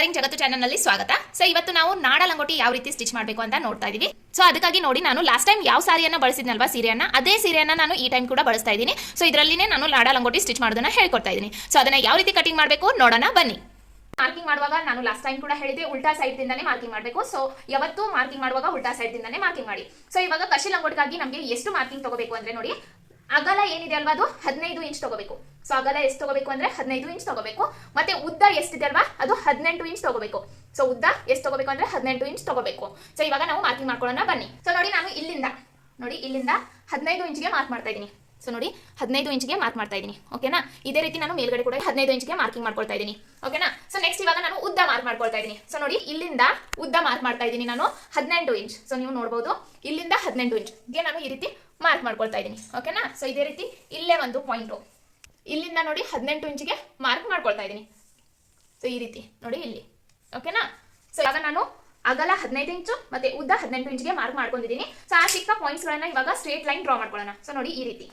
Tailoring ಜಗತ್ತು ಚಾನಲ್ನಲ್ಲಿ ಸ್ವಾಗತ. ಸೊ ಇವತ್ತು ನಾವು ನಾಡ ಲಂಗೋಟಿ ಯಾವ ರೀತಿ ಸ್ಟಿಚ್ ಮಾಡಬೇಕು ಅಂತ ನೋಡ್ತಾ ಇದೀವಿ. ಸೊ ಅದಕ್ಕಾಗಿ ನೋಡಿ ನಾನು ಲಾಸ್ಟ್ ಟೈಮ್ ಯಾವ ಸಾರಿಯನ್ನ ಬಳಸಿದ್ನಲ್ವಾ ಸೀರೆಯನ್ನ, ಅದೇ ಸೀರೆಯನ್ನ ನಾನು ಈ ಟೈಮ್ ಕೂಡ ಬಳಸ್ತಾ ಇದ್ದೀನಿ ಸೊ ಇದರಲ್ಲಿನೇ ನಾನು ನಾಡ ಲಂಗೋಟಿ ಸ್ಟಿಚ್ ಮಾಡೋದನ್ನ ಹೇಳ್ಕೊಡ್ತಾ ಇದ್ದೀನಿ ಸೊ ಅದನ್ನ ಯಾವ ರೀತಿ ಕಟಿಂಗ್ ಮಾಡಬೇಕು ನೋಡೋಣ ಬನ್ನಿ. ಮಾರ್ಕಿಂಗ್ ಮಾಡುವಾಗ ನಾನು ಲಾಸ್ಟ್ ಟೈಮ್ ಕೂಡ ಹೇಳಿದೆ ಉಲ್ಟಾ ಸೈಡ್ ದಿಂದಾನೇ ಮಾರ್ಕಿಂಗ್ ಮಾಡಬೇಕು. ಸೊ ಯಾವತ್ತು ಮಾರ್ಕಿಂಗ್ ಮಾಡುವಾಗ ಉಲ್ಟಾ ಸೈಡ್ ದಿಂದಾನೇ ಮಾರ್ಕಿಂಗ್ ಮಾಡಿ. ಸೊ ಇವಾಗ ಕಶಿ ಲಂಗೋಟ್ಗಾಗಿ ನಮಗೆ ಎಷ್ಟು ಮಾರ್ಕಿಂಗ್ ತಗೋಬೇಕು ಅಂದ್ರೆ ನೋಡಿ ಅಗಲ ಏನಿದೆ ಅಲ್ವಾ ಅದು? ಹದಿನೈದು ಇಂಚ್ ತಗೋಬೇಕು. ಸೊ ಅಗಲ ಎಷ್ಟು ತಗೋಬೇಕು ಅಂದ್ರೆ ಹದಿನೈದು ಇಂಚ್ ತಗೋಬೇಕು. ಮತ್ತೆ ಉದ್ದ ಎಷ್ಟಿದೆ ಅಲ್ವಾ? ಅದು ಹದಿನೆಂಟು ಇಂಚ್ ತಗೋಬೇಕು. ಸೊ ಉದ್ದ ಎಷ್ಟು ತಗೋಬೇಕು ಅಂದ್ರೆ ಹದಿನೆಂಟು ಇಂಚ್ ತಗೋಬೇಕು. ಸೊ ಇವಾಗ ನಾವು ಮಾರ್ಕಿಂಗ್ ಮಾಡ್ಕೊಳ್ಳೋಣ. ಬನ್ನಿ. ಸೊ ನೋಡಿ ನಾನು ಇಲ್ಲಿಂದ, ನೋಡಿ ಇಲ್ಲಿಂದ ಹದಿನೈದು ಇಂಚ್ಗೆ ಮಾರ್ಕ್ ಮಾಡ್ತಾ ಇದ್ದೀನಿ. ಸೊ ನೋಡಿ ಹದಿನೈದು ಇಂಚ್ಗೆ ಮಾರ್ಕ್ ಮಾಡ್ತಾ ಇದ್ದೀನಿ. ಓಕೆನಾ ಇದೇ ರೀತಿ ನಾನು ಮೇಲ್ಗಡೆ ಕೂಡ ಹದಿನೈದು ಇಂಚ್ಗೆ ಮಾರ್ಕಿಂಗ್ ಮಾಡ್ಕೊಳ್ತಾ ಇದ್ದೀನಿ. ಓಕೆನಾ ಸೊ ನೆಕ್ಸ್ಟ್ ಇವಾಗ ನಾನು ಉದ್ದ ಮಾರ್ಕ್ ಮಾಡ್ಕೊಳ್ತಾ ಇದ್ದೀನಿ. ಸೊ ನೋಡಿ ಇಲ್ಲಿಂದ ಉದ್ದ ಮಾರ್ಕ್ ಮಾಡ್ತಾ ಇದ್ದೀನಿ ನಾನು ಹದಿನೆಂಟು ಇಂಚ್ ಸೊ ನೀವು ನೋಡಬಹುದು ಇಲ್ಲಿಂದ ಹದಿನೆಂಟು ಇಂಚ್ಗೆ ನಾನು ಈ ರೀತಿ ಮಾರ್ಕ್ ಮಾಡ್ಕೊಳ್ತಾ ಇದ್ದೀನಿ ಓಕೆನಾ ಸೊ ಇದೇ ರೀತಿ ಇಲ್ಲೇ ಒಂದು ಪಾಯಿಂಟು ಇಲ್ಲಿಂದ ನೋಡಿ ಹದಿನೆಂಟು ಇಂಚಿಗೆ ಮಾರ್ಕ್ ಮಾಡ್ಕೊಳ್ತಾ ಇದ್ದೀನಿ. ಸೊ ಈ ರೀತಿ ನೋಡಿ ಇಲ್ಲಿ ಓಕೆನಾ ಸೊ ಇವಾಗ ನಾನು ಅಗಲ ಹದಿನೈದು ಇಂಚು ಮತ್ತೆ ಉದ್ದ ಹದಿನೆಂಟು ಇಂಚಿಗೆ ಮಾರ್ಕ್ ಮಾಡ್ಕೊಂಡಿದ್ದೀನಿ. ಸೊ ಆ ಚಿಕ್ಕ ಪಾಯಿಂಟ್ಸ್ ಗಳನ್ನ ಇವಾಗ ಸ್ಟ್ರೇಟ್ ಲೈನ್ ಡ್ರಾ ಮಾಡ್ಕೊಳ್ಳೋಣ. ಸೊ ನೋಡಿ ಈ ರೀತಿ.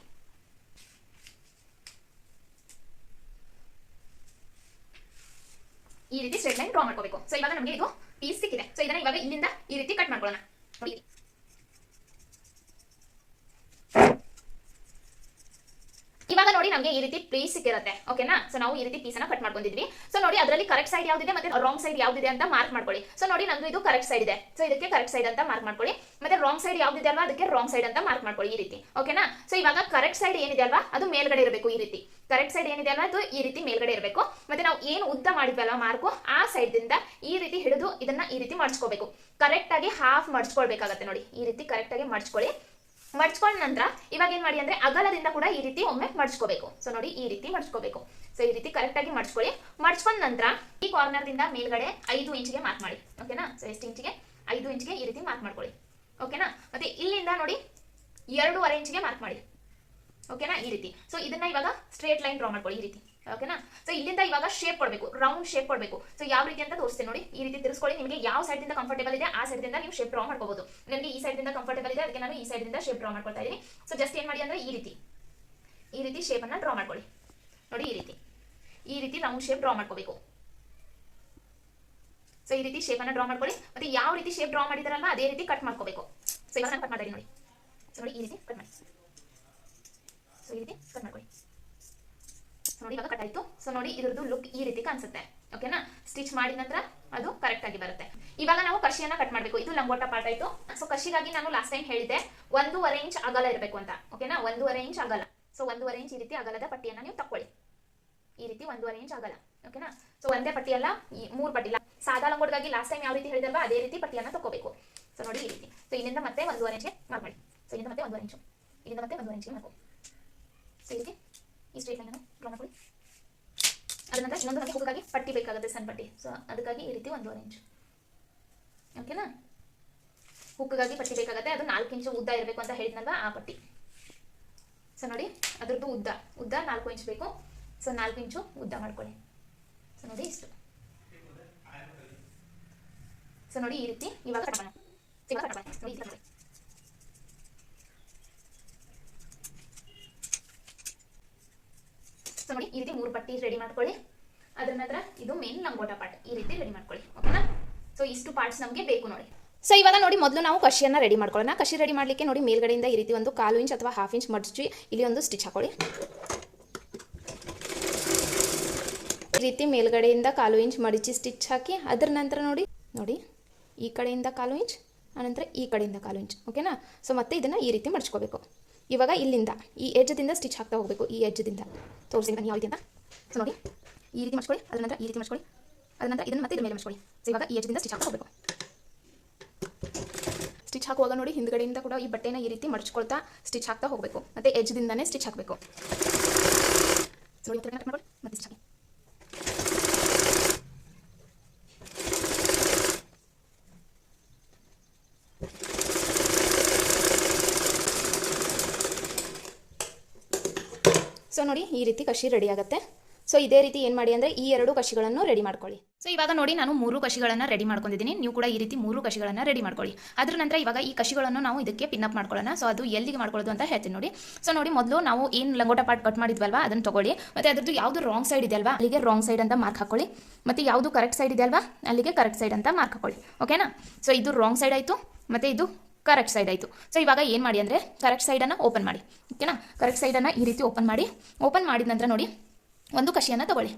ಈ ರೀತಿ ಸ್ಟ್ರೇಟ್ ಲೈನ್ ಡ್ರಾ ಮಾಡ್ಕೋಬೇಕು. ಸೊ ಇವಾಗ ನಮಗೆ ಇದು ಪೀಸ್ ಸಿಕ್ಕಿದೆ. ಸೊ ಇದನ್ನ ಇವಾಗ ಇಲ್ಲಿಂದ ಈ ರೀತಿ ಕಟ್ ಮಾಡ್ಕೊಳ್ಳೋಣ. ನೋಡಿ ಇವಾಗ ನೋಡಿ ನಮಗೆ ಈ ರೀತಿ ಪ್ಲೇಸ್ ಸಿಕ್ಕಿರುತ್ತೆ. ಓಕೆನಾ ಸೊ ನಾವು ಈ ರೀತಿ ಪೀಸ್ ಅನ್ನ ಕಟ್ ಮಾಡ್ಕೊಂಡಿದ್ವಿ. ಸೊ ನೋಡಿ ಅದರಲ್ಲಿ ಕರೆಕ್ಟ್ ಸೈಡ್ ಯಾವ್ದಿದೆ ಮತ್ತೆ ರಾಂಗ್ ಸೈಡ್ ಯಾವ್ದಿದೆ ಅಂತ ಮಾರ್ಕ್ ಮಾಡ್ಕೊಳ್ಳಿ. ಸೊ ನೋಡಿ ನಂದು ಇದು ಕರೆಕ್ಟ್ ಸೈಡ್ ಇದೆ. ಸೊ ಇದಕ್ಕೆ ಕರೆಕ್ಟ್ ಸೈಡ್ ಅಂತ ಮಾರ್ಕ್ ಮಾಡ್ಕೊಳ್ಳಿ. ಮತ್ತೆ ರಾಂಗ್ ಸೈಡ್ ಯಾವ್ದಿದೆ ಅಲ್ವಾ? ಅದಕ್ಕೆ ರಾಂಗ್ ಸೈಡ್ ಅಂತ ಮಾರ್ಕ್ ಮಾಡ್ಕೊಳ್ಳಿ ಈ ರೀತಿ. ಓಕೆನಾ ಸೊ ಇವಾಗ ಕರೆಕ್ಟ್ ಸೈಡ್ ಏನಿದೆ ಅಲ್ವಾ? ಅದು ಮೇಲ್ಗಡೆ ಇರಬೇಕು ಈ ರೀತಿ. ಕರೆಕ್ಟ್ ಸೈಡ್ ಏನಿದೆ ಅಲ್ವಾ? ಅದು ಈ ರೀತಿ ಮೇಲ್ಗಡೆ ಇರಬೇಕು. ಮತ್ತೆ ನಾವು ಏನು ಉದ್ದ ಮಾಡಿದ್ವಲ್ಲ ಮಾರ್ಕು ಆ ಸೈಡ್ ದಿಂದ ಈ ರೀತಿ ಹಿಡಿದು ಇದನ್ನ ಈ ರೀತಿ ಮಡ್ಚ್ಕೋಬೇಕು ಕರೆಕ್ಟ್ ಆಗಿ ಹಾಫ್ ಮಡ್ಚ್ಕೊಳ್ಬೇಕಾಗತ್ತೆ ನೋಡಿ. ಈ ರೀತಿ ಕರೆಕ್ಟ್ ಆಗಿ ಮಡ್ಚ್ಕೊಳ್ಳಿ ಮಡ್ಚ್ಕೊಂಡ ನಂತರ ಇವಾಗ ಏನ್ ಮಾಡಿ ಅಂದ್ರೆ ಅಗಲದಿಂದ ಕೂಡ ಈ ರೀತಿ ಒಮ್ಮೆ ಮಡ್ಚ್ಕೋಬೇಕು. ಸೊ ನೋಡಿ ಈ ರೀತಿ ಮಡ್ಚ್ಕೋಬೇಕು. ಸೊ ಈ ರೀತಿ ಕರೆಕ್ಟ್ ಆಗಿ ಮಡ್ಚ್ಕೊಳ್ಳಿ. ಮಡ್ಚ್ಕೊಂಡ ನಂತರ ಈ ಕಾರ್ನರ್ ದಿಂದ ಮೇಲ್ಗಡೆ ಐದು ಇಂಚಿಗೆ ಮಾರ್ಕ್ ಮಾಡಿ. ಓಕೆನಾ ಸೊ ಎಷ್ಟು ಇಂಚಿಗೆ ಐದು ಇಂಚ್ಗೆ ಈ ರೀತಿ ಮಾರ್ಕ್ ಮಾಡ್ಕೊಳ್ಳಿ. ಓಕೆನಾ ಮತ್ತೆ ಇಲ್ಲಿಂದ ನೋಡಿ ಎರಡೂವರೆ ಇಂಚ್ಗೆ ಮಾರ್ಕ್ ಮಾಡಿ. ಓಕೆನಾ ಈ ರೀತಿ. ಸೊ ಇದನ್ನ ಇವಾಗ ಸ್ಟ್ರೇಟ್ ಲೈನ್ ಡ್ರಾ ಮಾಡ್ಕೊಳ್ಳಿ, ಈ ರೀತಿ. ಓಕೆನಾ ಸೊ ಇಲ್ಲಿಂದ ಇವಾಗ ಶೇಪ್ ಕೊಡಬೇಕು ರೌಂಡ್ ಶೇಪ್ ಕೊಡಬೇಕು. ಸೊ ಯಾವ ರೀತಿ ಅಂತ ತೋರಿಸ್ತೇನೆ ನೋಡಿ. ಈ ರೀತಿ ತಿರ್ಸ್ಕೊಳ್ಳಿ. ನಿಮಗೆ ಯಾವ ಸೈಡ್ದಿಂದ ಕಂಫರ್ಟೇಬಲ್ ಇದೆ, ಆ ಸೈಡ್ದಿಂದ ನೀವು ಶೇಪ್ ಡ್ರಾ ಮಾಡ್ಕೋಬಹುದು ನನಗೆ ಈ ಸೈಡ್ದಿಂದ ಕಂಫರ್ಟೇಬಲ್ ಇದೆ, ಅದಕ್ಕೆ ನಾನು ಈ ಸೈಡ್ದಿಂದ ಶೇಪ್ ಡ್ರಾ ಮಾಡ್ಕೊಳ್ತಾ ಇದ್ದೀನಿ. ಸೊ ಜಸ್ಟ್ ಏನು ಮಾಡಿ ಅಂದ್ರೆ ಈ ರೀತಿ. ಈ ರೀತಿ ಶೇಪನ್ನು ಡ್ರಾ ಮಾಡ್ಕೊಳ್ಳಿ. ನೋಡಿ ಈ ರೀತಿ. ಈ ರೀತಿ ರೌಂಡ್ ಶೇಪ್ ಡ್ರಾ ಮಾಡ್ಕೋಬೇಕು. ಸೊ ಈ ರೀತಿ ಶೇಪನ್ನು ಡ್ರಾ ಮಾಡ್ಕೊಳ್ಳಿ. ಮತ್ತೆ ಯಾವ ರೀತಿ ಶೇಪ್ ಡ್ರಾ ಮಾಡಿದಾರಲ್ಲ ಅದೇ ರೀತಿ ಕಟ್ ಮಾಡ್ಕೋಬೇಕು. ಸೊ ಇವಾಗ ಕಟ್ ಮಾಡಿ ನೋಡಿ. ಸೊ ನೋಡಿ ಈ ರೀತಿ ಕಟ್ ಮಾಡಿ. ಸೊ ಈ ರೀತಿ ಕಟ್ ಮಾಡ್ಕೊಳ್ಳಿ. ನೋಡಿ, ಇವಾಗ ಕಟ್ ಆಯ್ತು. ಸೊ ನೋಡಿ, ಇದ್ರದ್ದು ಲುಕ್ ಈ ರೀತಿ ಕಾಣಿಸುತ್ತೆ. ಓಕೆನಾ ಸ್ಟಿಚ್ ಮಾಡಿದ ನಂತರ ಅದು ಕರೆಕ್ಟ್ ಆಗಿ ಬರುತ್ತೆ. ಇವಾಗ ನಾವು ಕಷಿಯನ್ನ ಕಟ್ ಮಾಡಬೇಕು. ಇದು ಲಂಗೋಟ ಪಾರ್ಟ್ ಆಯ್ತು. ಸೊ ಕಷಿಗಾಗಿ ನಾನು ಲಾಸ್ಟ್ ಟೈಮ್ ಹೇಳಿದ್ದೆ, ಒಂದೂವರೆ ಇಂಚ್ ಅಗಲ ಇರಬೇಕು ಅಂತ. ಓಕೆನಾ ಒಂದೂವರೆ ಇಂಚ್ ಅಗಲ. ಸೊ ಒಂದೂವರೆ ಇಂಚ್ ಈ ರೀತಿ ಅಗಲದ ಪಟ್ಟಿಯನ್ನ ನೀವು ತಕೊಳ್ಳಿ ಈ ರೀತಿ ಒಂದೂವರೆ ಇಂಚ್ ಅಗಲ. ಓಕೆನಾ ಸೊ ಒಂದೇ ಪಟ್ಟಿ ಅಲ್ಲ ಮೂರು ಪಟ್ಟಿ. ಸಾದಾ ಲಂಗೋಟ್ಗಾಗಿ ಲಾಸ್ಟ್ ಟೈಮ್ ಯಾವ ರೀತಿ ಹೇಳಿದಲ್ವಾ ಅದೇ ರೀತಿ ಪಟ್ಟಿಯನ್ನ ತಗೋಬೇಕು ಸೊ ನೋಡಿ, ಈ ರೀತಿ. ಸೊ ಇಲ್ಲಿಂದ ಮತ್ತೆ ಒಂದೂವರೆ ಇಂಚ್ಗೆ ಮಾರ್ಕ್ ಮಾಡಿ. ಸೊ ಇಲ್ಲಿಂದ ಮತ್ತೆ ಒಂದೂವರೆ ಇಂಚು ಇಲ್ಲಿಂದ ಮತ್ತೆ ಒಂದೂವರೆ ಇಂಚ್ಗೆ ಮಾಡ್ಕೊ ಸೊ ಈ ರೀತಿ. ಈ ಸ್ಟ್ರೇಟ್ ಲೈನ್ ಡ್ರಾ ಮಾಡ್ಕೊಳ್ಳಿ. ಅದ ನಂತರ ಇನ್ನೊಂದು ನಮಗೆ ಹೋಗೋಕ್ಕಾಗಿ ಪಟ್ಟಿ ಬೇಕಾಗುತ್ತೆ, ಸಣ್ಣ ಪಟ್ಟಿ. ಸೊ ಅದಕ್ಕಾಗಿ ಈ ರೀತಿ ಒಂದೂವರೆ ಇಂಚು ಓಕೆನಾ ಹುಕ್ಕಾಗಿ ಪಟ್ಟಿ ಬೇಕಾಗುತ್ತೆ. ಅದು ನಾಲ್ಕು ಇಂಚು ಉದ್ದ ಇರಬೇಕು ಅಂತ ಹೇಳಿದ್ನಲ್ವಾ ಆ ಪಟ್ಟಿ. ಸೊ ನೋಡಿ, ಅದ್ರದ್ದು ಉದ್ದ. ಉದ್ದ ನಾಲ್ಕು ಇಂಚ್ ಬೇಕು. ಸೊ ನಾಲ್ಕು ಇಂಚು ಉದ್ದ ಮಾಡ್ಕೊಳ್ಳಿ. ಸೊ ನೋಡಿ ಇಷ್ಟು. ಸೊ ನೋಡಿ ಈ ರೀತಿ ಇವಾಗ ನೋಡಿ ಈ ರೀತಿ ಕಟ್ ಮಾಡಿ. ಸೊ ನೋಡಿ ಈ ರೀತಿ ಮೂರು ಪಟ್ಟಿ ರೆಡಿ ಮಾಡ್ಕೊಳ್ಳಿ. ಅದ್ರ ನಂತರ ಇದು ಮೇನ್ ಲಂಗೋಟ ಪಾರ್ಟ್ ಈ ರೀತಿ ರೆಡಿ ಮಾಡ್ಕೊಳ್ಳಿ. ಓಕೆನಾ ಸೊ ಇಷ್ಟು ಪಾರ್ಟ್ಸ್ ನಮಗೆ ಬೇಕು ನೋಡಿ. ಸೊ ಇವಾಗ ನೋಡಿ ಮೊದಲು ನಾವು ಕಷಿಯನ್ನು ರೆಡಿ ಮಾಡ್ಕೊಳ್ಳೋಣ. ಕಷಿ ರೆಡಿ ಮಾಡಲಿಕ್ಕೆ ನೋಡಿ ಮೇಲ್ಗಡೆಯಿಂದ ಈ ರೀತಿ ಒಂದು ಕಾಲು ಇಂಚ್ ಅಥವಾ ಹಾಫ್ ಇಂಚ್ ಮಡಚಿ ಇಲ್ಲಿ ಒಂದು ಸ್ಟಿಚ್ ಹಾಕೊಳ್ಳಿ. ಈ ರೀತಿ ಮೇಲ್ಗಡೆಯಿಂದ ಕಾಲು ಇಂಚ್ ಮಡಿಚಿ ಸ್ಟಿಚ್ ಹಾಕಿ, ಅದರ ನಂತರ ನೋಡಿ ನೋಡಿ, ಈ ಕಡೆಯಿಂದ ಕಾಲು ಇಂಚ್ ಆನಂತರ ಈ ಕಡೆಯಿಂದ ಕಾಲು ಇಂಚ್ ಓಕೆನಾ ಸೊ ಮತ್ತೆ ಇದನ್ನು ಈ ರೀತಿ ಮಡ್ಚ್ಕೋಬೇಕು. ಇವಾಗ ಇಲ್ಲಿಂದ, ಈ ಎಜ್ಜದಿಂದ ಸ್ಟಿಚ್ ಹಾಕ್ತಾ ಹೋಗಬೇಕು, ಈ ಎಜ್ಜದಿಂದ ತೋರಿಸಿದ ಯಾವ ರೀತಿ ಅಂತ. ಸೊ ನೋಡಿ, ಈ ರೀತಿ ಮಾಡ್ಕೊಳ್ಳಿ ಅದ್ರ ನಂತರ ಈ ರೀತಿ ಮಾಡ್ಕೊಳ್ಳಿ ಅದರ ನಂತರ ಇದನ್ನು ಮತ್ತೆ ಇದ್ರ ಮೇಲೆ ಮಾಡ್ಕೊಳ್ಳಿ ಸೊ ಇವಾಗ ಈ ಎಜ್ಜದಿಂದ ಸ್ಟಿಚ್ ಹಾಕ್ತಾ ಹೋಗಬೇಕು. ಸ್ಟಿಚ್ ಹಾಕುವಾಗ ನೋಡಿ, ಹಿಂದ್ಗಡೆಯಿಂದ ಕೂಡ ಈ ಬಟ್ಟೆನ ಈ ರೀತಿ ಮಡ್ಚ್ಕೊಳ್ತಾ ಸ್ಟಿಚ್ ಹಾಕ್ತಾ ಹೋಗಬೇಕು. ಮತ್ತೆ ಎಜ್ಜದಿಂದಾನೇ ಸ್ಟಿಚ್ ಹಾಕಬೇಕು. ಸೊ ಮತ್ತೆ ಸ್ಟಿಚ್ ಸೊ ನೋಡಿ, ಈ ರೀತಿ ಕಷಿ ರೆಡಿ ಆಗುತ್ತೆ. ಸೊ ಇದೇ ರೀತಿ ಏನು ಮಾಡಿ ಅಂದರೆ ಈ ಎರಡು ಕಷಿಗಳನ್ನು ರೆಡಿ ಮಾಡ್ಕೊಳ್ಳಿ. ಸೊ ಇವಾಗ ನೋಡಿ, ನಾನು ಮೂರು ಕಷಿಗಳನ್ನು ರೆಡಿ ಮಾಡ್ಕೊಂಡಿದ್ದೀನಿ. ನೀವು ಕೂಡ ಈ ರೀತಿ ಮೂರು ಕಷಿಗಳನ್ನು ರೆಡಿ ಮಾಡ್ಕೊಳ್ಳಿ. ಅದರ ನಂತರ ಇವಾಗ ಈ ಕಷಿಗಳನ್ನು ನಾವು ಇದಕ್ಕೆ ಪಿನ್ಅಪ್ ಮಾಡ್ಕೊಳ್ಳೋಣ. ಸೊ ಅದು ಎಲ್ಲಿಗೆ ಮಾಡ್ಕೊಳ್ಳೋದು ಅಂತ ಹೇಳ್ತೀನಿ ನೋಡಿ. ಸೊ ನೋಡಿ, ಮೊದಲು ನಾವು ಏನು ಲಂಗೋಟ ಪಾರ್ಟ್ ಕಟ್ ಮಾಡಿದ್ವಲ್ವಾ, ಅದನ್ನು ತಗೊಳ್ಳಿ. ಮತ್ತೆ ಅದ್ರದ್ದು ಯಾವುದು ರಾಂಗ್ ಸೈಡ್ ಇದೆಯಲ್ವಾ ಅಲ್ಲಿಗೆ ರಾಂಗ್ ಸೈಡ್ ಅಂತ ಮಾರ್ಕ್ ಹಾಕೊಳ್ಳಿ. ಮತ್ತು ಯಾವುದು ಕರೆಕ್ಟ್ ಸೈಡ್ ಇದೆ ಅಲ್ವಾ, ಅಲ್ಲಿಗೆ ಕರೆಕ್ಟ್ ಸೈಡ್ ಅಂತ ಮಾರ್ಕ್ ಹಾಕೊಳ್ಳಿ. ಓಕೆನಾ ಸೊ ಇದು ರಾಂಗ್ ಸೈಡ್ ಆಯಿತು. ಮತ್ತು ಇದು ಕರೆಕ್ಟ್ ಸೈಡ್ ಆಯಿತು. ಸೊ ಇವಾಗ ಏನು ಮಾಡಿ ಅಂದರೆ ಕರೆಕ್ಟ್ ಸೈಡನ್ನು ಓಪನ್ ಮಾಡಿ. ಓಕೆನಾ ಕರೆಕ್ಟ್ ಸೈಡನ್ನು ಈ ರೀತಿ ಓಪನ್ ಮಾಡಿ. ಓಪನ್ ಮಾಡಿದ ನಂತರ ನೋಡಿ, ಒಂದು ಕಷಿಯನ್ನು ತಗೊಳ್ಳಿ.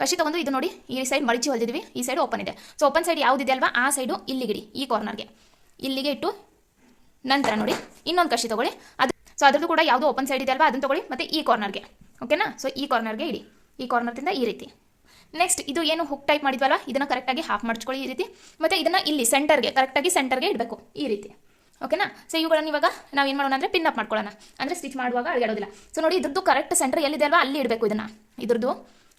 ಕಷಿ ತಗೊಂಡು ಇದು ನೋಡಿ, ಈ ಸೈಡ್ ಮಡಿಚಿ ಹೊಲ್ದಿದ್ವಿ, ಈ ಸೈಡ್ ಓಪನ್ ಇದೆ. ಸೊ ಓಪನ್ ಸೈಡ್ ಯಾವುದಿದೆ ಅಲ್ವಾ? ಆ ಸೈಡು ಇಲ್ಲಿಗಿಡಿ ಈ ಕಾರ್ನರ್ಗೆ ಇಲ್ಲಿಗೆ ಇಟ್ಟು ನಂತರ ನೋಡಿ, ಇನ್ನೊಂದು ಕಷಿ ತಗೊಳ್ಳಿ. ಅದು ಸೊ ಅದ್ರದ್ದು ಕೂಡ ಯಾವುದು ಓಪನ್ ಸೈಡ್ ಇದೆ ಅಲ್ವಾ? ಅದನ್ನು ತಗೊಳ್ಳಿ, ಮತ್ತು ಈ ಕಾರ್ನರ್ಗೆ ಓಕೆನಾ ಸೊ ಈ ಕಾರ್ನರ್ಗೆ ಇಡಿ. ಈ ಕಾರ್ನರ್ದಿಂದ ಈ ರೀತಿ. ನೆಕ್ಸ್ಟ್ ಇದು ಏನು ಹುಕ್ ಟೈಪ್ ಮಾಡಿದ್ವಲ್ಲ? ಇದನ್ನು ಕರೆಕ್ಟಾಗಿ ಹಾಫ್ ಮಾಡ್ಕೊಳ್ಳಿ ಈ ರೀತಿ. ಮತ್ತು ಇದನ್ನು ಇಲ್ಲಿ ಸೆಂಟರ್ಗೆ ಕರೆಕ್ಟಾಗಿ ಸೆಂಟರ್ಗೆ ಇಡಬೇಕು ಈ ರೀತಿ. ಓಕೆನಾ ಸೊ ಇವುಗಳನ್ನು ಇವಾಗ ನಾವು ಏನು ಮಾಡೋಣ ಅಂದರೆ ಪಿನ್ ಅಪ್ ಮಾಡ್ಕೊಳ್ಳೋಣ. ಅಂದರೆ ಸ್ಟಿಚ್ ಮಾಡುವಾಗ ಅಳಿಗಾಡೋದಿಲ್ಲ. ಸೊ ನೋಡಿ ಇದ್ರದ್ದು ಕರೆಕ್ಟ್ ಸೆಂಟರ್ ಎಲ್ಲಿದೆ ಅಲ್ವಾ? ಅಲ್ಲಿ ಇಡಬೇಕು ಇದನ್ನು. ಇದ್ರದ್ದು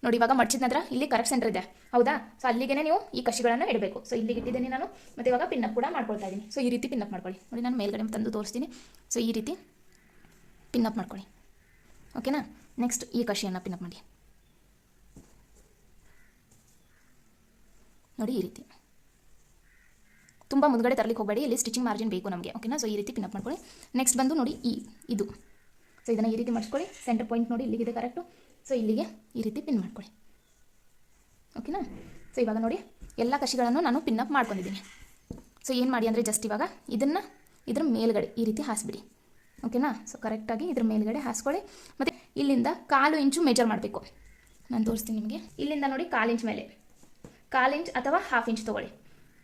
ನೋಡಿ ಇವಾಗ ಮಡ್ಚಿದ ನಂತರ ಇಲ್ಲಿ ಕರೆಕ್ಟ್ ಸೆಂಟರ್ ಇದೆ. ಹೌದಾ? ಸೊ ಅಲ್ಲಿಗೆ ನೀವು ಈ ಕಷಿಗಳನ್ನು ಇಡಬೇಕು. ಸೊ ಇಲ್ಲಿಗೆ ಇಟ್ಟಿದ್ದೀನಿ ನಾನು. ಮತ್ತು ಇವಾಗ ಪಿನ್ ಅಪ್ ಕೂಡ ಮಾಡ್ಕೊಳ್ತಾ ಇದ್ದೀನಿ ಸೊ ಈ ರೀತಿ ಪಿನ್ ಅಪ್ ಮಾಡ್ಕೊಳ್ಳಿ. ನೋಡಿ ನಾನು ಮೇಲ್ಗಡೆ ತಂದು ತೋರಿಸ್ತೀನಿ. ಸೊ ಈ ರೀತಿ ಪಿನ್ ಅಪ್ ಮಾಡ್ಕೊಳ್ಳಿ. ಓಕೆನಾ ನೆಕ್ಸ್ಟ್ ಈ ಕಷಿಯನ್ನು ಪಿನ್ ಅಪ್ ಮಾಡಿ. ನೋಡಿ ಈ ರೀತಿ. ತುಂಬ ಮುಂದ್ಗಡೆ ತರಲಿಕ್ಕೆ ಹೋಗಬೇಡಿ, ಇಲ್ಲಿ ಸ್ಟಿಚಿಂಗ್ ಮಾರ್ಜಿನ್ ಬೇಕು ನಮಗೆ ಓಕೆನಾ ಸೊ ಈ ರೀತಿ ಪಿನ್ ಅಪ್ ಮಾಡ್ಕೊಳ್ಳಿ. ನೆಕ್ಸ್ಟ್ ಬಂದು ನೋಡಿ ಈ, ಇದು. ಸೊ ಇದನ್ನು ಈ ರೀತಿ ಮಾಡಿಸ್ಕೊಳ್ಳಿ. ಸೆಂಟರ್ ಪಾಯಿಂಟ್ ನೋಡಿ ಇಲ್ಲಿಗಿದೆ ಕರೆಕ್ಟು ಸೊ ಇಲ್ಲಿಗೆ ಈ ರೀತಿ ಪಿನ್ ಮಾಡ್ಕೊಳ್ಳಿ. ಓಕೆನಾ ಸೊ ಇವಾಗ ನೋಡಿ, ಎಲ್ಲ ಕಷಿಗಳನ್ನು ನಾನು ಪಿನ್ ಅಪ್ ಮಾಡ್ಕೊಂಡಿದ್ದೀನಿ. ಸೊ ಏನು ಮಾಡಿ ಅಂದರೆ ಜಸ್ಟ್ ಇವಾಗ ಇದನ್ನು ಇದ್ರ ಮೇಲ್ಗಡೆ ಈ ರೀತಿ ಹಾಸ್ಬಿಡಿ. ಓಕೆನಾ ಸೊ ಕರೆಕ್ಟಾಗಿ ಇದ್ರ ಮೇಲ್ಗಡೆ ಹಾಸ್ಕೊಳ್ಳಿ. ಮತ್ತು ಇಲ್ಲಿಂದ ಕಾಲು ಇಂಚು ಮೇಜರ್ ಮಾಡಬೇಕು. ನಾನು ತೋರಿಸ್ತೀನಿ ನಿಮಗೆ. ಇಲ್ಲಿಂದ ನೋಡಿ ಕಾಲು ಇಂಚ್ ಮೇಲೆ. ಕಾಲು ಇಂಚ್ ಅಥವಾ ಹಾಫ್ ಇಂಚ್ ತೊಗೊಳ್ಳಿ.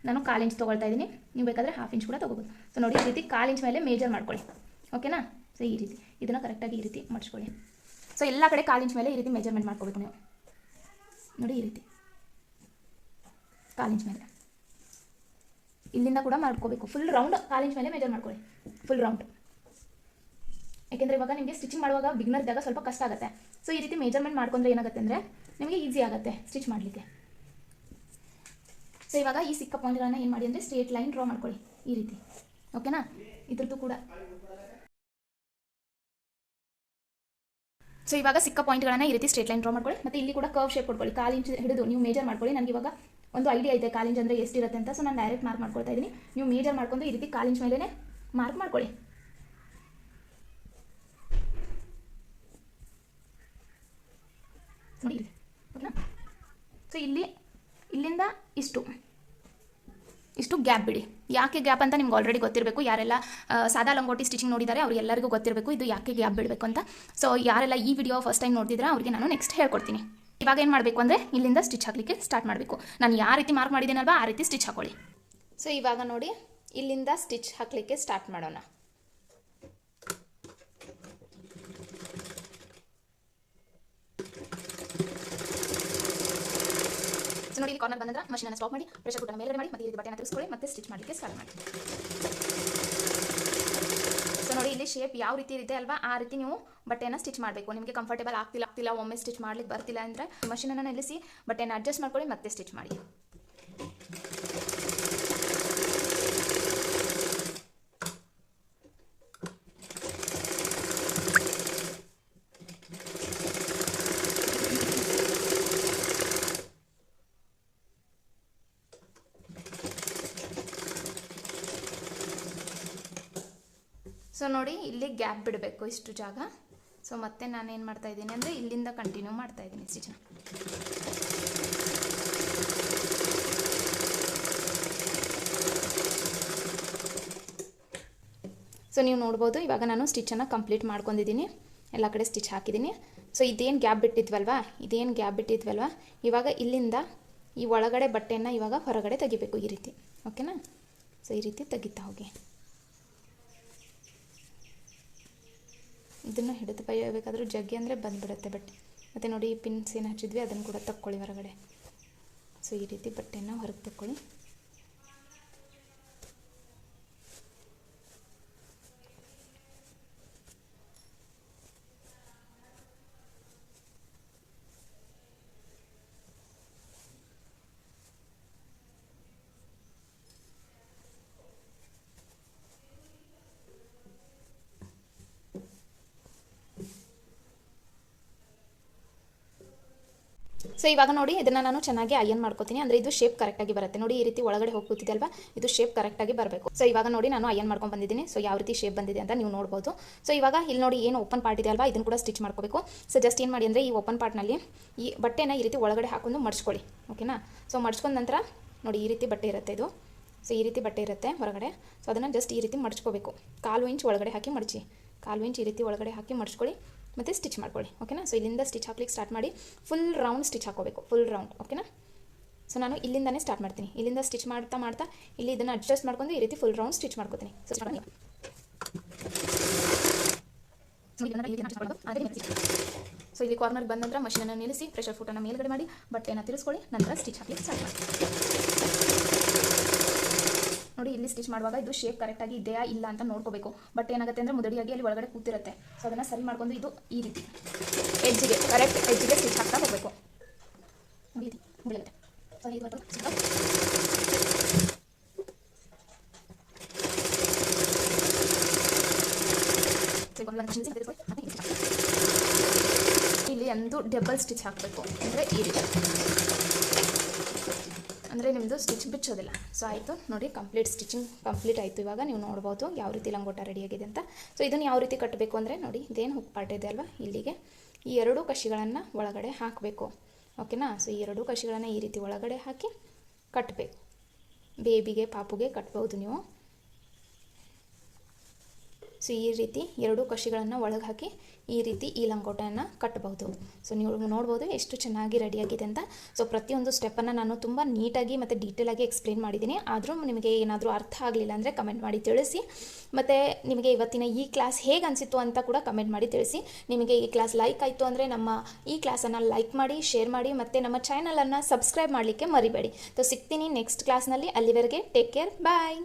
ನಾನು ಕಾಲು ಇಂಚ್ ತೊಗೊಳ್ತಾ ಇದ್ದೀನಿ. ನೀವು ಬೇಕಾದರೆ ಹಾಫ್ ಇಂಚ್ ಕೂಡ ತೊಗೋಬೋದು. ಸೊ ನೋಡಿ, ಈ ರೀತಿ ಕಾಲು ಇಂಚ್ ಮೇಲೆ ಮೇಜರ್ ಮಾಡ್ಕೊಳ್ಳಿ. ಓಕೆನಾ ಸೊ ಈ ರೀತಿ. ಇದನ್ನು ಕರೆಕ್ಟಾಗಿ ಈ ರೀತಿ ಮಾಡಿಸ್ಕೊಳ್ಳಿ. ಸೊ ಎಲ್ಲ ಕಡೆ ಕಾಲು ಇಂಚ್ ಮೇಲೆ ಈ ರೀತಿ ಮೆಜರ್ಮೆಂಟ್ ಮಾಡ್ಕೋಬೇಕು ನೀವು. ನೋಡಿ, ಈ ರೀತಿ. ಕಾಲು ಇಂಚ್ ಮೇಲೆ. ಇಲ್ಲಿಂದ ಕೂಡ ಮಾಡ್ಕೋಬೇಕು. ಫುಲ್ ರೌಂಡ್ ಕಾಲು ಇಂಚ್ ಮೇಲೆ ಮೆಜರ್ ಮಾಡ್ಕೊಳ್ಳಿ. ಫುಲ್ ರೌಂಡ್ ಯಾಕೆಂದರೆ ಇವಾಗ ನಿಮಗೆ ಸ್ಟಿಚಿಂಗ್ ಮಾಡುವಾಗ ಬಿಗ್ನರ್ ಇದ್ದಾಗ ಸ್ವಲ್ಪ ಕಷ್ಟ ಆಗುತ್ತೆ. ಸೊ ಈ ರೀತಿ ಮೇಜರ್ಮೆಂಟ್ ಮಾಡ್ಕೊಂಡ್ರೆ ಏನಾಗುತ್ತೆ ಅಂದರೆ ನಿಮಗೆ ಈಸಿ ಆಗುತ್ತೆ ಸ್ಟಿಚ್ ಮಾಡಲಿಕ್ಕೆ. ಸೊ ಇವಾಗ ಈ ಸಿಕ್ಕ ಪಾಯಿಂಟ್ಗಳನ್ನ ಏನು ಮಾಡಿ ಅಂದರೆ ಸ್ಟ್ರೇಟ್ ಲೈನ್ ಡ್ರಾ ಮಾಡ್ಕೊಳ್ಳಿ, ಈ ರೀತಿ. ಓಕೆನಾ ಇದ್ರದ್ದು ಕೂಡ. ಸೊ ಇವಾಗ ಸಿಕ್ಕ ಪಾಯಿಂಟ್ಗಳನ್ನ ಈ ರೀತಿ ಸ್ಟ್ರೇಟ್ ಲೈನ್ ಡ್ರಾ ಮಾಡ್ಕೊಳ್ಳಿ, ಮತ್ತು ಇಲ್ಲಿ ಕೂಡ ಕರ್ವ್ ಶೇಪ್ ಕೊಡ್ಕೊಳ್ಳಿ ಕಾಲು ಇಂಚ್ ಹಿಡಿದು ನೀವು ಮೇಜರ್ ಮಾಡ್ಕೊಳ್ಳಿ. ನನಗೆ ಇವಾಗ ಒಂದು ಐಡಿಯಾ ಇದೆ, ಕಾಲು ಇಂಚ್ ಅಂದರೆ ಎಷ್ಟಿರುತ್ತೆ ಅಂತ. ಸೊ ನಾನು ಡೈರೆಕ್ಟ್ ಮಾರ್ಕ್ ಮಾಡ್ಕೊಳ್ತಾ ಇದ್ದೀನಿ. ನೀವು ಮೇಜರ್ ಮಾಡ್ಕೊಂಡು ಈ ರೀತಿ ಕಾಲು ಇಂಚ್ ಮೇಲೇ ಮಾರ್ಕ್ ಮಾಡ್ಕೊಳ್ಳಿ. ನೋಡಿ ಸೊ ಇಲ್ಲಿ ಇಲ್ಲಿಂದ ಇಷ್ಟು. ಇಷ್ಟು ಗ್ಯಾಪ್ ಬಿಡಿ. ಯಾಕೆ ಗ್ಯಾಪ್ ಅಂತ ನಿಮ್ಗೆ ಆಲ್ರೆಡಿ ಗೊತ್ತಿರಬೇಕು. ಯಾರೆಲ್ಲ ಸಾದಾ ಲಂಗೋಟಿ ಸ್ಟಿಚಿಂಗ್ ನೋಡಿದ್ದಾರೆ ಅವ್ರಿಗೆಲ್ಲರಿಗೂ ಗೊತ್ತಿರಬೇಕು ಇದು ಯಾಕೆ ಗ್ಯಾಪ್ ಬಿಡಬೇಕು ಅಂತ. ಸೊ ಯಾರೆಲ್ಲ ಈ ವಿಡಿಯೋ ಫಸ್ಟ್ ಟೈಮ್ ನೋಡಿದ್ರೆ ಅವರಿಗೆ ನಾನು ನೆಕ್ಸ್ಟ್ ಹೇಳ್ಕೊಡ್ತೀನಿ. ಇವಾಗ ಏನು ಮಾಡಬೇಕು ಅಂದರೆ, ಇಲ್ಲಿಂದ ಸ್ಟಿಚ್ ಹಾಕಲಿಕ್ಕೆ ಸ್ಟಾರ್ಟ್ ಮಾಡಬೇಕು. ನಾನು ಯಾವ ರೀತಿ ಮಾರ್ಕ್ ಮಾಡಿದ್ದೀನಲ್ವಾ, ಆ ರೀತಿ ಸ್ಟಿಚ್ ಹಾಕೊಳ್ಳಿ. ಸೊ ಇವಾಗ ನೋಡಿ, ಇಲ್ಲಿಂದ ಸ್ಟಿಚ್ ಹಾಕಲಿಕ್ಕೆ ಸ್ಟಾರ್ಟ್ ಮಾಡೋಣ. ನೋಡಿ, ಇಲ್ಲಿ ಕಾರ್ನರ್ ಬಂದ್ರೆ ಮಷೀನ್ ಸ್ಟಾಪ್ ಮಾಡಿ ಪ್ರೆಷರ್ ಕುಟ್ಟನ್ನು ಮೇಲ್ಗಡೆ ಮಾಡಿ, ಮತ್ತೆ ಇಲ್ಲಿ ಬಟ್ಟೆನ ತಿರ್ಸ್ಕೊಳ್ಳಿ ಮತ್ತೆ ಸ್ಟಿಚ್ ಮಾಡಲಿಕ್ಕೆ ಸ್ಟಾರ್ಟ್ ಮಾಡಿ. ಸೊ ನೋಡಿ, ಇಲ್ಲಿ ಶೇಪ್ ಯಾವ ರೀತಿ ಇದೆ ಅಲ್ವಾ, ಆ ರೀತಿ ನೀವು ಬಟ್ಟೆನ ಸ್ಟಿಚ್ ಮಾಡಬೇಕು. ನಿಮಗೆ ಕಂಫರ್ಟೇಬಲ್ ಆಗ್ತಿಲ್ಲ ಆಗ್ತಿಲ್ಲ, ಒಮ್ಮೆ ಸ್ಟಿಚ್ ಮಾಡ್ಲಿಕ್ಕೆ ಬರ್ತಿಲ್ಲ ಅಂದರೆ ಮಷೀನನ್ನು ನಿಲ್ಲಿಸಿ ಬಟ್ಟೆನ ಅಡ್ಜಸ್ಟ್ ಮಾಡ್ಕೊಳ್ಳಿ, ಮತ್ತೆ ಸ್ಟಿಚ್ ಮಾಡಿ. ಸೊ ನೋಡಿ, ಇಲ್ಲಿ ಗ್ಯಾಪ್ ಬಿಡಬೇಕು ಇಷ್ಟು ಜಾಗ. ಸೊ ಮತ್ತೆ ನಾನು ಏನು ಮಾಡ್ತಾ ಇದ್ದೀನಿ ಅಂದರೆ ಇಲ್ಲಿಂದ ಕಂಟಿನ್ಯೂ ಮಾಡ್ತಾ ಇದ್ದೀನಿ ಸ್ಟಿಚ್ ಸೊ ನೀವು ನೋಡ್ಬೋದು, ಇವಾಗ ನಾನು ಸ್ಟಿಚನ್ನು ಕಂಪ್ಲೀಟ್ ಮಾಡ್ಕೊಂಡಿದ್ದೀನಿ. ಎಲ್ಲ ಕಡೆ ಸ್ಟಿಚ್ ಹಾಕಿದ್ದೀನಿ. ಸೊ ಇದೇನು ಗ್ಯಾಪ್ ಬಿಟ್ಟಿದ್ವಲ್ವಾ? ಇದೇನು ಗ್ಯಾಪ್ ಬಿಟ್ಟಿದ್ವಲ್ವಾ? ಇವಾಗ ಇಲ್ಲಿಂದ ಈ ಒಳಗಡೆ ಬಟ್ಟೆಯನ್ನು ಇವಾಗ ಹೊರಗಡೆ ತೆಗಿಬೇಕು ಈ ರೀತಿ. ಓಕೆನಾ ಸೊ ಈ ರೀತಿ ತೆಗಿತಾ ಹೋಗಿ. ಇದನ್ನು ಹಿಡಿದು ಬೈಯಬೇಕಾದ್ರೂ ಜಗ್ಗಿ ಅಂದರೆ ಬಂದುಬಿಡುತ್ತೆ ಬಟ್ಟೆ. ಮತ್ತು ನೋಡಿ ಈ ಪಿನ್ಸ್ ಏನು ಹಚ್ಚಿದ್ವಿ ಅದನ್ನು ಕೂಡ ತಕ್ಕೊಳ್ಳಿ ಹೊರಗಡೆ. ಸೊ ಈ ರೀತಿ ಬಟ್ಟೆನ ಹೊರಗೆ ತಕ್ಕೊಳ್ಳಿ. ಸೊ ಇವಾಗ ನೋಡಿ, ಇದನ್ನು ನಾನು ಚೆನ್ನಾಗಿ ಅಯ್ಯನ್ ಮಾಡ್ಕೋತೀನಿ. ಅಂದರೆ ಇದು ಶೇಪ್ ಕರೆಕ್ಟಾಗಿ ಬರುತ್ತೆ. ನೋಡಿ, ಈ ರೀತಿ ಒಳಗಡೆ ಹೋಗ್ತಿದೆ ಅಲ್ವಾ? ಇದು ಶೇಪ್ ಕರೆಕ್ಟಾಗಿ ಬರಬೇಕು. ಸೊ ಇವಾಗ ನೋಡಿ, ನಾನು ಅಯನ್ ಮಾಡ್ಕೊಂಡು ಬಂದಿದ್ದೀನಿ. ಸೊ ಯಾವ ರೀತಿ ಶೇಪ್ ಬಂದಿದೆ ಅಂತ ನೀವು ನೋಡ್ಬೋದು. ಸೊ ಇವಾಗ ಇಲ್ಲಿ ನೋಡಿ ಏನು ಓಪನ್ ಪಾರ್ಟ್ ಇದೆ ಅಲ್ವಾ? ಇದನ್ನು ಕೂಡ ಸ್ಟಿಚ್ ಮಾಡ್ಕೋಬೇಕು. ಸೊ ಜಸ್ಟ್ ಏನು ಮಾಡಿ ಅಂದರೆ, ಈ ಓಪನ್ ಪಾರ್ಟ್ನಲ್ಲಿ ಈ ಬಟ್ಟೆನ ಈ ರೀತಿ ಒಳಗಡೆ ಹಾಕೊಂಡು ಮಡ್ಚ್ಕೊಳ್ಳಿ ಓಕೆನಾ ಸೊ ಮಡ್ಚ್ಕೊಂಡ ನಂತರ ನೋಡಿ, ಈ ರೀತಿ ಬಟ್ಟೆ ಇರುತ್ತೆ ಇದು. ಸೊ ಈ ರೀತಿ ಬಟ್ಟೆ ಇರುತ್ತೆ ಹೊರಗಡೆ. ಸೊ ಅದನ್ನು ಜಸ್ಟ್ ಈ ರೀತಿ ಮಡ್ಚ್ಕೋಬೇಕು ಕಾಲು ಇಂಚ್ ಒಳಗಡೆ ಹಾಕಿ ಮಡಚಿ ಕಾಲು ಇಂಚ್ ಈ ರೀತಿ ಒಳಗಡೆ ಹಾಕಿ ಮಡ್ಚ್ಕೊಳ್ಳಿ ಮತ್ತು ಸ್ಟಿಚ್ ಮಾಡ್ಕೊಳ್ಳಿ ಓಕೆನಾ ಸೊ ಇಲ್ಲಿಂದ ಸ್ಟಿಚ್ ಹಾಕ್ಲಿಕ್ಕೆ ಸ್ಟಾರ್ಟ್ ಮಾಡಿ ಫುಲ್ ರೌಂಡ್ ಸ್ಟಿಚ್ ಹಾಕೋಬೇಕು ಫುಲ್ ರೌಂಡ್ ಓಕೆನಾ ಸೊ ನಾನು ಇಲ್ಲಿಂದನೇ ಸ್ಟಾರ್ಟ್ ಮಾಡ್ತೀನಿ. ಇಲ್ಲಿಂದ ಸ್ಟಿಚ್ ಮಾಡ್ತಾ ಮಾಡ್ತಾ, ಇಲ್ಲಿ ಇದನ್ನು ಅಡ್ಜಸ್ಟ್ ಮಾಡ್ಕೊಂಡು ಈ ರೀತಿ ಫುಲ್ ರೌಂಡ್ ಸ್ಟಿಚ್ ಮಾಡ್ಕೋತೀನಿ. ಸೊ ಇಲ್ಲಿ ಕಾರ್ನರ್ಗೆ ಬಂದ ನಂತರ ಮಷೀನನ್ನು ನಿಲ್ಲಿಸಿ ಪ್ರೆಷರ್ ಫುಟನ್ನು ಮೇಲ್ಗಡೆ ಮಾಡಿ, ಬಟ್ಟೆಯನ್ನು ತಿರುಸ್ಕೊಳ್ಳಿ, ನಂತರ ಸ್ಟಿಚ್ ಹಾಕಲಿಕ್ಕೆ ಸ್ಟಾರ್ಟ್ ಮಾಡಿ. ನೋಡಿ, ಇಲ್ಲಿ ಸ್ಟಿಚ್ ಮಾಡುವಾಗ ಇದು ಶೇಪ್ ಕರೆಕ್ಟಾಗಿ ಇದೆಯಾ ಇಲ್ಲ ಅಂತ ನೋಡ್ಕೋಬೇಕು. ಬಟ್ ಏನಾಗುತ್ತೆ ಅಂದರೆ ಮುದಡಿಯಾಗಿ ಅಲ್ಲಿ ಒಳಗಡೆ ಕೂತಿರುತ್ತೆ. ಸೊ ಅದನ್ನು ಸರಿ ಮಾಡ್ಕೊಂಡು ಇದು ಈ ರೀತಿ ಎಜ್ಜಿಗೆ ಕರೆಕ್ಟ್ ಎಜ್ಜಿಗೆ ಸ್ಟಿಚ್ ಹಾಕ್ತಾ ಹೋಗಬೇಕು. ಇಲ್ಲಿ ಒಂದು ಡಬಲ್ ಸ್ಟಿಚ್ ಹಾಕಬೇಕು. ಅಂದರೆ ಈ ರೀತಿ. ಅಂದರೆ ನಿಮ್ಮದು ಸ್ಟಿಚ್ ಬಿಚ್ಚೋದಿಲ್ಲ. ಸೊ ಆಯಿತು. ನೋಡಿ ಕಂಪ್ಲೀಟ್ ಸ್ಟಿಚಿಂಗ್ ಕಂಪ್ಲೀಟ್ ಆಯಿತು. ಇವಾಗ ನೀವು ನೋಡ್ಬೋದು ಯಾವ ರೀತಿ ಲಂಗೋಟ ರೆಡಿಯಾಗಿದೆ ಅಂತ. ಸೊ ಇದನ್ನು ಯಾವ ರೀತಿ ಕಟ್ಟಬೇಕು ಅಂದರೆ ನೋಡಿ, ಇದೇನು ಹುಕ್ ಪಾರ್ಟ್ ಇದೆ ಅಲ್ವಾ? ಇಲ್ಲಿಗೆ ಈ ಎರಡೂ ಕಷಿಗಳನ್ನು ಒಳಗಡೆ ಹಾಕಬೇಕು. ಓಕೆನಾ ಸೊ ಈ ಎರಡೂ ಕಷಿಗಳನ್ನು ಈ ರೀತಿ ಒಳಗಡೆ ಹಾಕಿ ಕಟ್ಟಬೇಕು ಬೇಬಿಗೆ ಪಾಪುಗೆ ಕಟ್ಬೋದು ನೀವು. ಸೊ ಈ ರೀತಿ ಎರಡು ಕಷಿಗಳನ್ನು ಒಳಗೆ ಹಾಕಿ ಈ ರೀತಿ ಈ ಲಂಗೋಟೆಯನ್ನು ಕಟ್ಟಬಹುದು. ಸೊ ನೀವು ನೋಡ್ಬೋದು ಎಷ್ಟು ಚೆನ್ನಾಗಿ ರೆಡಿಯಾಗಿದೆ ಅಂತ. ಸೊ ಪ್ರತಿಯೊಂದು ಸ್ಟೆಪ್ಪನ್ನು ನಾನು ತುಂಬ ನೀಟಾಗಿ ಮತ್ತು ಡೀಟೇಲಾಗಿ ಎಕ್ಸ್ಪ್ಲೇನ್ ಮಾಡಿದ್ದೀನಿ. ಆದರೂ ನಿಮಗೆ ಏನಾದರೂ ಅರ್ಥ ಆಗಲಿಲ್ಲ ಅಂದರೆ ಕಮೆಂಟ್ ಮಾಡಿ ತಿಳಿಸಿ. ಮತ್ತು ನಿಮಗೆ ಇವತ್ತಿನ ಈ ಕ್ಲಾಸ್ ಹೇಗೆ ಅನಿಸಿತ್ತು ಅಂತ ಕೂಡ ಕಮೆಂಟ್ ಮಾಡಿ ತಿಳಿಸಿ. ನಿಮಗೆ ಈ ಕ್ಲಾಸ್ ಲೈಕ್ ಆಯಿತು ಅಂದರೆ ನಮ್ಮ ಈ ಕ್ಲಾಸನ್ನು ಲೈಕ್ ಮಾಡಿ ಶೇರ್ ಮಾಡಿ, ಮತ್ತು ನಮ್ಮ ಚಾನಲನ್ನು ಸಬ್ಸ್ಕ್ರೈಬ್ ಮಾಡಲಿಕ್ಕೆ ಮರಿಬೇಡಿ. ಸೊ ಸಿಗ್ತೀನಿ ನೆಕ್ಸ್ಟ್ ಕ್ಲಾಸ್ನಲ್ಲಿ ಅಲ್ಲಿವರೆಗೆ ಟೇಕ್ ಕೇರ್ ಬಾಯ್